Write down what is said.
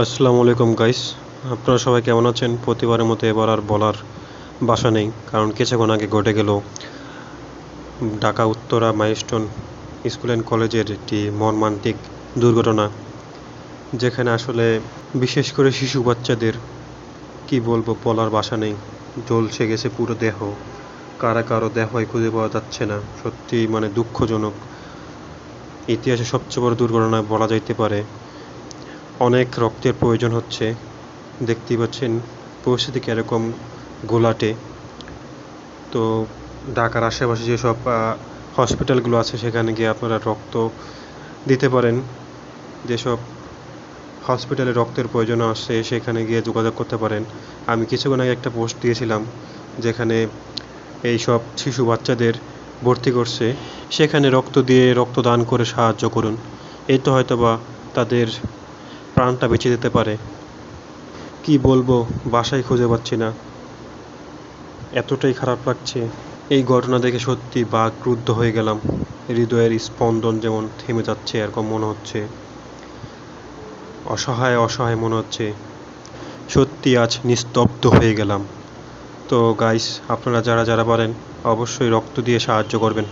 আসসালামু আলাইকুম গাইস আপনারা সবাই কেমন আছেন? প্রতিবারের মতো এবার আর বলার বাসা নেই, কারণ কিছুক্ষণ আগে ঘটে গেল Dhaka Uttara milestone school and কলেজের একটি মর্মান্তিক দুর্ঘটনা, যেখানে আসলে বিশেষ করে শিশু বাচ্চাদের, কি বলব, বলার বাসা নেই। জ্বলছে গেছে পুরো দেহ। কারা কারও দেহই খুঁজে পাওয়া যাচ্ছে না। সত্যি মানে দুঃখজনক। ইতিহাসে সবচেয়ে বড় দুর্ঘটনা বলা যাইতে পারে অনেক রক্তের প্রয়োজন হচ্ছে। দেখতেই পাচ্ছেন পরিস্থিতি কীরকম ঘোলাটে তো ঢাকার আশেপাশে যেসব হসপিটালগুলো আছে, সেখানে গিয়ে আপনারা রক্ত দিতে পারেন। যেসব হসপিটালে রক্তের প্রয়োজন আসছে সেখানে গিয়ে যোগাযোগ করতে পারেন। আমি কিছুক্ষণ আগে একটা পোস্ট দিয়েছিলাম, যেখানে এই সব শিশু বাচ্চাদের ভর্তি করছে, সেখানে রক্ত দিয়ে রক্তদান করে সাহায্য করুন। এই তো হয়তো বা তাদের প্রাণটা বেঁচে যেতে পারে। কি বলব, বাসায় খুঁজে পাচ্ছি না। এতটাই খারাপ লাগছে। এই ঘটনা দেখে সত্যি বাক ক্রুদ্ধ হয়ে গেলাম। হৃদয়ের স্পন্দন যেমন থেমে যাচ্ছে, এরকম মনে হচ্ছে। অসহায় অসহায় মনে হচ্ছে। সত্যি আজ নিস্তব্ধ হয়ে গেলাম। তো গাইস আপনারা যারা যারা পারেন, অবশ্যই রক্ত দিয়ে সাহায্য করবেন।